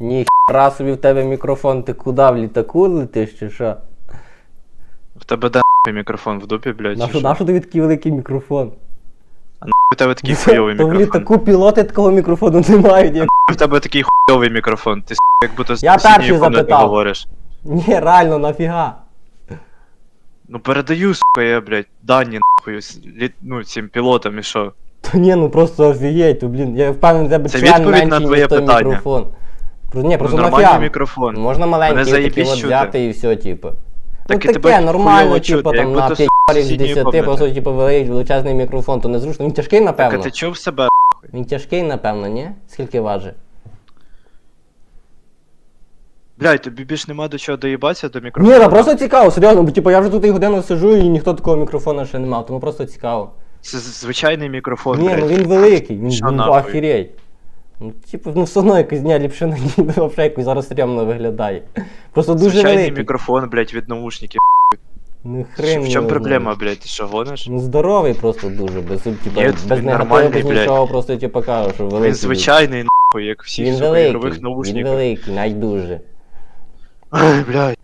Ні, собі в тебе мікрофон, ти куди в літаку летиш чи що? В тебе де нахуй мікрофон в дупі, блядь? чи Нащо, що? нащо тобі такий великий мікрофон? В тебе такий хуйовий То в мікрофон. літаку пілоти такого мікрофону не мають. Як... В тебе такий хуйовий мікрофон. Ти с**, як будто з Я сусідньої перший комнати запитав. говориш. Ні, реально, нафіга. Ну передаю, сука, я, блядь, дані нахуй, с- лі- ну, цим пілотам і що. Та ні, ну просто офігеть, то, блін, я впевнений, в тебе Це член відповідь на менший, твоє ніж той питання. мікрофон. Ні, просто ну, нормальний мікрофон. Можна маленький заєбісь от чути. взяти і все, типу. Так і ну тебе таке, нормально, хуйово типу, чути, там якби на з 5 з сусідньої 10, комнати. просто, типу, великий величезний мікрофон, то незручно. Він тяжкий, Так напевно. а ти чув себе? Він тяжкий, напевно, ні? Скільки важить? Блядь, тобі більш нема до чого доїбатися до Ні, мікрофону? ну просто цікаво, серйозно, бо типу я вже тут і годину сижу і ніхто такого мікрофона ще не мав, тому просто цікаво. Це з- звичайний мікрофон, Ні, блядь. ну він великий, він, Що він нахуй? охереть. Ну, типу, ну все одно якось ні, ліпше на ній якось зараз стрьомно виглядає. Просто дуже Звичайний великий. мікрофон, блядь, від наушників. Ну хрен в його чому знає. проблема, блядь, ти що гониш? Ну здоровий просто дуже, без, типу, Ні, без він негативу, нормальний, без блядь. нічого, просто типу кажу, що великий. Він звичайний, нахуй, як всі Він сука, великий, ігрових він наушників. великий, навіть дуже. Ай, блядь.